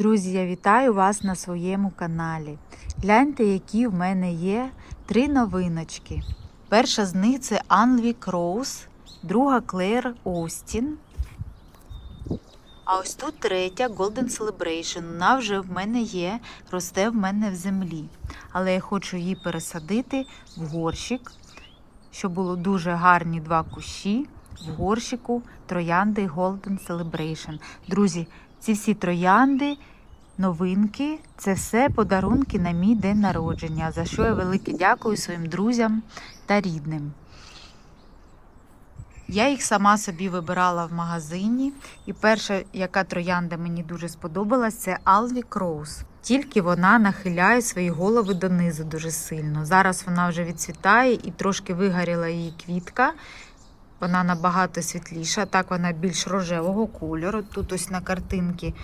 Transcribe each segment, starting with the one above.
Друзі, я вітаю вас на своєму каналі. Гляньте, які в мене є три новиночки. Перша з них це Анлвік Роуз, друга Клер Остін. А ось тут третя Golden Celebration. Вона вже в мене є, росте в мене в землі. Але я хочу її пересадити в горщик, щоб було дуже гарні два кущі в горщику троянди Golden Celebration. Друзі, ці всі троянди, новинки це все подарунки на мій день народження, за що я велике дякую своїм друзям та рідним. Я їх сама собі вибирала в магазині, і перша, яка троянда мені дуже сподобалась, це Alvi Rose. Тільки вона нахиляє свої голови донизу дуже сильно. Зараз вона вже відцвітає і трошки вигоріла її квітка. Вона набагато світліша, так вона більш рожевого кольору. Тут ось на картинці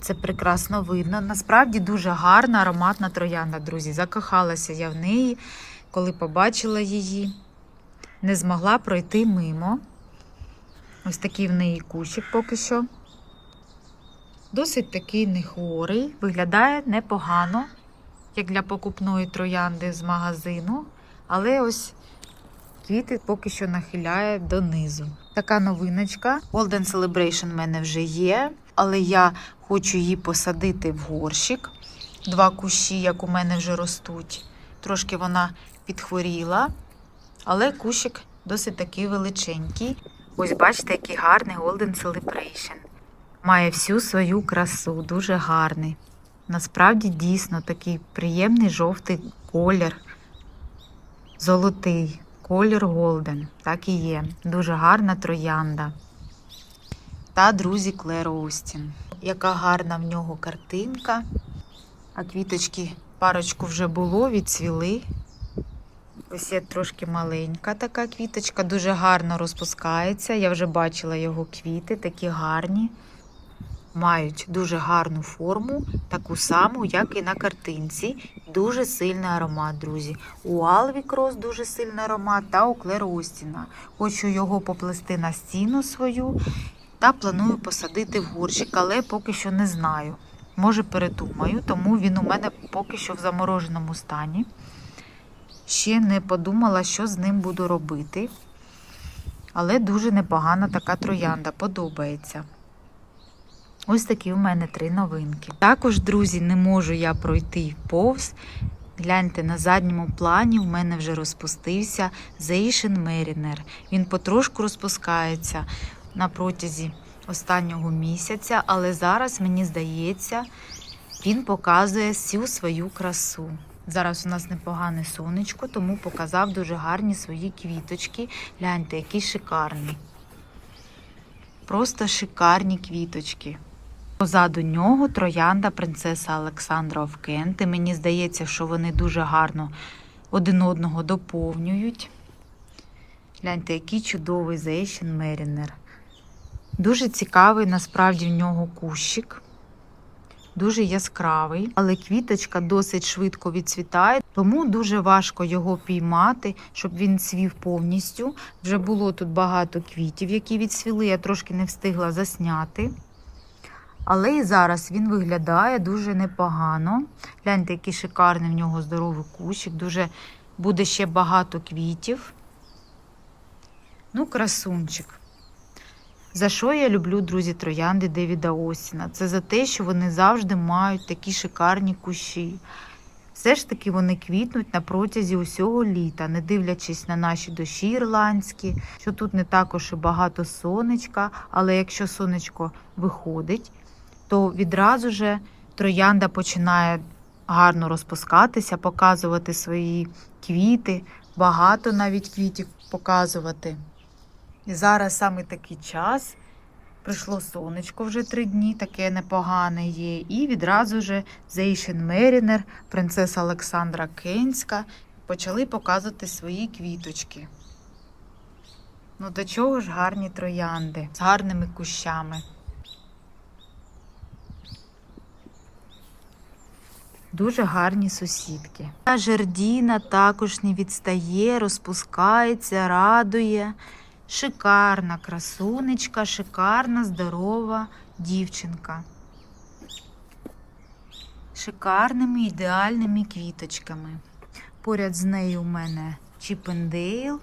це прекрасно видно. Насправді дуже гарна ароматна троянда, друзі. Закохалася я в неї, коли побачила її. Не змогла пройти мимо. Ось такий в неї кущик поки що. Досить такий нехворий, виглядає непогано, як для покупної троянди з магазину. Але ось квіти поки що нахиляє донизу. Така новиночка. Golden Celebration в мене вже є, але я хочу її посадити в горщик. Два кущі, як у мене вже ростуть. Трошки вона підхворіла, але кущик досить такий величенький. Ось бачите, який гарний Golden Celebration. Має всю свою красу, дуже гарний. Насправді дійсно такий приємний жовтий колір, золотий колір Голден. Так і є. Дуже гарна троянда. Та друзі Клер Остін. Яка гарна в нього картинка. А квіточки парочку вже було, відцвіли. Ось є трошки маленька така квіточка, дуже гарно розпускається. Я вже бачила його квіти, такі гарні. Мають дуже гарну форму, таку саму, як і на картинці. Дуже сильний аромат, друзі. У Алвік Рос дуже сильний аромат та у Клер Остіна. Хочу його поплести на стіну свою та планую посадити в горщик, але поки що не знаю. Може передумаю, тому він у мене поки що в замороженому стані. Ще не подумала, що з ним буду робити. Але дуже непогана така троянда, подобається. Ось такі у мене три новинки. Також, друзі, не можу я пройти повз. Гляньте, на задньому плані в мене вже розпустився Zation Mariner. Він потрошку розпускається на протязі останнього місяця, але зараз, мені здається, він показує всю свою красу. Зараз у нас непогане сонечко, тому показав дуже гарні свої квіточки. Гляньте, які шикарні. Просто шикарні квіточки. Позаду нього троянда принцеса Олександра Овкенти. Мені здається, що вони дуже гарно один одного доповнюють. Гляньте, який чудовий Зейшн Мерінер. Дуже цікавий насправді в нього кущик. Дуже яскравий, але квіточка досить швидко відцвітає, тому дуже важко його піймати, щоб він цвів повністю. Вже було тут багато квітів, які відцвіли, я трошки не встигла засняти. Але і зараз він виглядає дуже непогано. Гляньте, який шикарний в нього здоровий кущик, дуже буде ще багато квітів. Ну, красунчик. За що я люблю, друзі, троянди Девіда Остіна? Це за те, що вони завжди мають такі шикарні кущі. Все ж таки вони квітнуть на протязі усього літа, не дивлячись на наші дощі ірландські, що тут не також і багато сонечка, але якщо сонечко виходить, то відразу же троянда починає гарно розпускатися, показувати свої квіти, багато навіть квітів показувати. І зараз саме такий час. Прийшло сонечко вже три дні, таке непогане є. І відразу же Зейшен Мерінер, принцеса Олександра Кенська почали показувати свої квіточки. Ну, до чого ж гарні троянди з гарними кущами. Дуже гарні сусідки. Та жердіна також не відстає, розпускається, радує. Шикарна красунечка, шикарна, здорова дівчинка. шикарними ідеальними квіточками. Поряд з нею у мене Чіпендейл,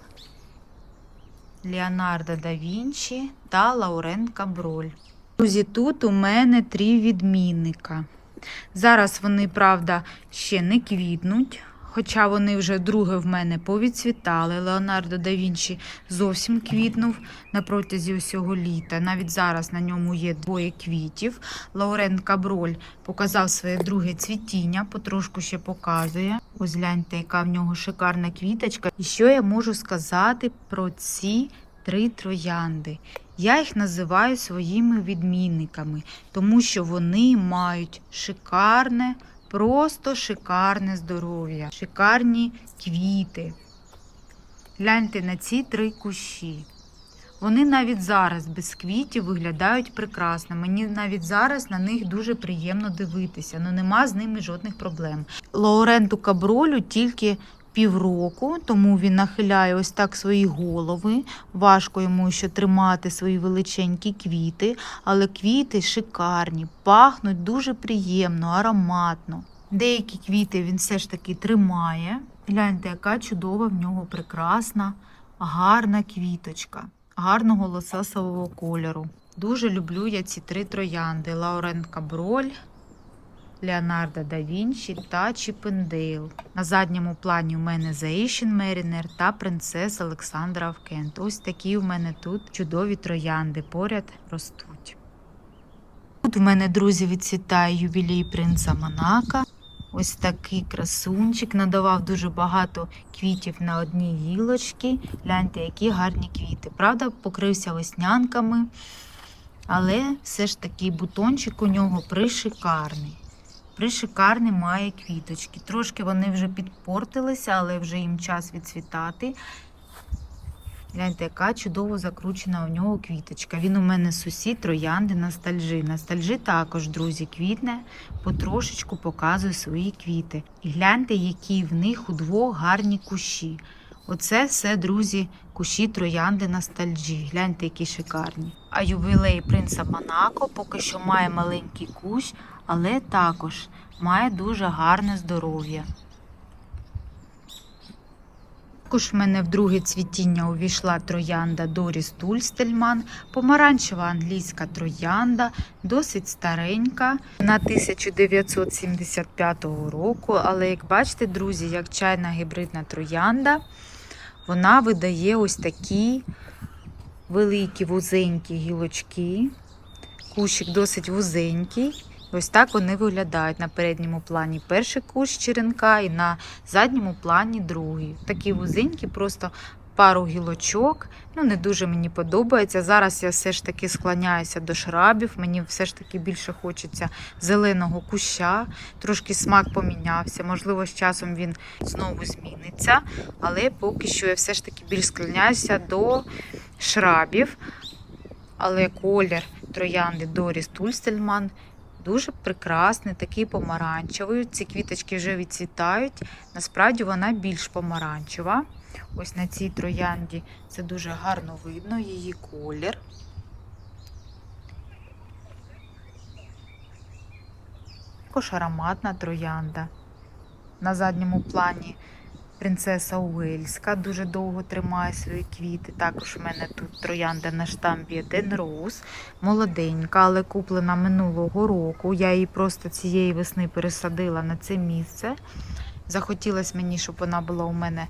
Леонардо да Вінчі та Лаурен Каброль. Друзі, тут у мене три відмінника. Зараз вони, правда, ще не квітнуть, хоча вони вже друге в мене повідцвітали. Леонардо да Вінчі зовсім квітнув на протязі усього літа. Навіть зараз на ньому є двоє квітів. Лаурен Каброль показав своє друге цвітіння, потрошку ще показує. Ось гляньте, яка в нього шикарна квіточка. І що я можу сказати про ці три троянди? Я їх називаю своїми відмінниками, тому що вони мають шикарне, просто шикарне здоров'я, шикарні квіти. Гляньте на ці три кущі. Вони навіть зараз без квітів виглядають прекрасно. Мені навіть зараз на них дуже приємно дивитися, але нема з ними жодних проблем. Лауренту Кабролю тільки півроку, тому він нахиляє ось так свої голови. Важко йому ще тримати свої величенькі квіти, але квіти шикарні, пахнуть дуже приємно, ароматно. Деякі квіти він все ж таки тримає. Гляньте, яка чудова в нього прекрасна, гарна квіточка, гарного лососового кольору. Дуже люблю я ці три троянди: Лаурен Каброль, Леонардо да Вінчі та Чіпендейл. На задньому плані у мене Asian Mariner та принцеса Олександра Kent. Ось такі у мене тут чудові троянди поряд ростуть. Тут у мене, друзі, відцвітає ювілей принца Монака. Ось такий красунчик. Надавав дуже багато квітів на одній гілочці. Гляньте, які гарні квіти. Правда, покрився веснянками, але все ж таки бутончик у нього пришикарний. Пришикарний має квіточки. Трошки вони вже підпортилися, але вже їм час відцвітати. Гляньте, яка чудово закручена у нього квіточка. Він у мене сусід троянди ностальжи. Ностальжи також, друзі, квітне, потрошечку показує свої квіти. І гляньте, які в них удвох гарні кущі. Оце все, друзі, кущі троянди ностальжі. Гляньте, які шикарні. А ювілей принца Монако поки що має маленький кущ, але також має дуже гарне здоров'я. Також в мене в друге цвітіння увійшла троянда Доріс Тульстельман, помаранчева англійська троянда, досить старенька, на 1975 року. Але, як бачите, друзі, як чайна гібридна троянда, вона видає ось такі великі вузенькі гілочки. Кущик досить вузенький. Ось так вони виглядають на передньому плані перший кущ черенка і на задньому плані другий. Такі вузенькі, просто пару гілочок. Ну, не дуже мені подобається. Зараз я все ж таки склоняюся до шрабів. Мені все ж таки більше хочеться зеленого куща. Трошки смак помінявся. Можливо, з часом він знову зміниться. Але поки що я все ж таки більш склоняюся до шрабів. Але колір троянди Доріс Тульстельман Дуже прекрасний, такий помаранчевий. Ці квіточки вже відцвітають. Насправді вона більш помаранчева. Ось на цій троянді це дуже гарно видно, її колір. Також ароматна троянда. На задньому плані принцеса Уельська дуже довго тримає свої квіти. Також в мене тут троянда на штампі Ден Роуз, молоденька, але куплена минулого року. Я її просто цієї весни пересадила на це місце. Захотілося мені, щоб вона була у мене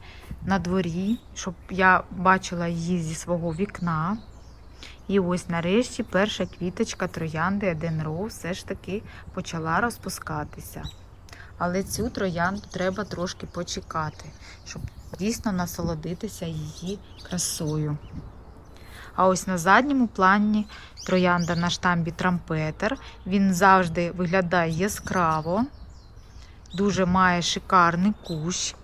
на дворі, щоб я бачила її зі свого вікна. І ось нарешті перша квіточка троянди Еден Роуз все ж таки почала розпускатися. Але цю троянду треба трошки почекати, щоб дійсно насолодитися її красою. А ось на задньому плані троянда на штамбі Трампетер. Він завжди виглядає яскраво, дуже має шикарний кущ,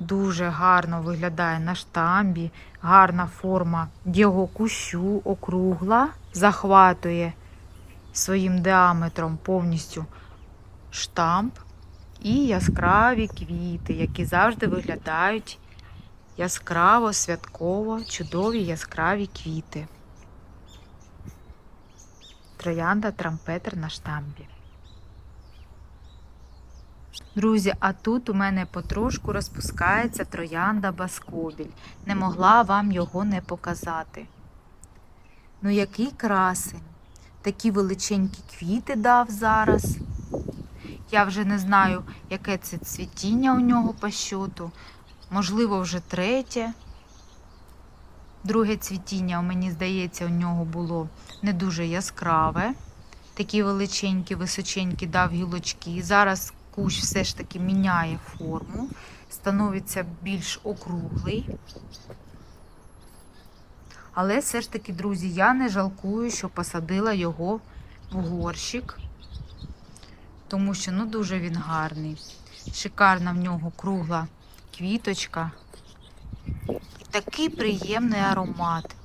дуже гарно виглядає на штамбі, гарна форма його кущу, округла, захватує своїм діаметром повністю штамп і яскраві квіти, які завжди виглядають яскраво, святково, чудові яскраві квіти. Троянда трампетер на штамбі. Друзі, а тут у мене потрошку розпускається троянда Баскобіль. Не могла вам його не показати. Ну, який красень. Такі величенькі квіти дав зараз. Я вже не знаю, яке це цвітіння у нього по щоту. Можливо, вже третє. Друге цвітіння, мені здається, у нього було не дуже яскраве. Такі величенькі, височенькі дав гілочки. Зараз кущ все ж таки міняє форму, становиться більш округлий. Але все ж таки, друзі, я не жалкую, що посадила його в горщик, тому що ну дуже він гарний. Шикарна в нього кругла квіточка. Такий приємний аромат.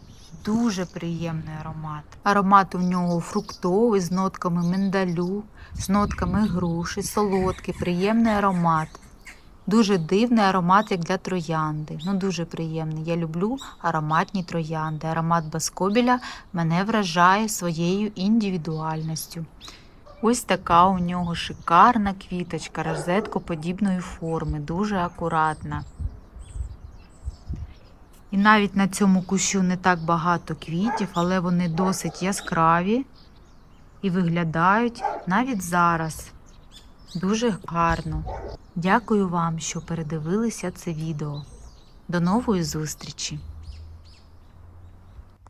Дуже приємний аромат. Аромат у нього фруктовий з нотками миндалю, з нотками груші, солодкий, приємний аромат. Дуже дивний аромат, як для троянди. Ну, дуже приємний. Я люблю ароматні троянди. Аромат Баскобіля мене вражає своєю індивідуальністю. Ось така у нього шикарна квіточка, розеткоподібної форми, дуже акуратна. І навіть на цьому кущу не так багато квітів, але вони досить яскраві і виглядають навіть зараз дуже гарно. Дякую вам, що передивилися це відео. До нової зустрічі!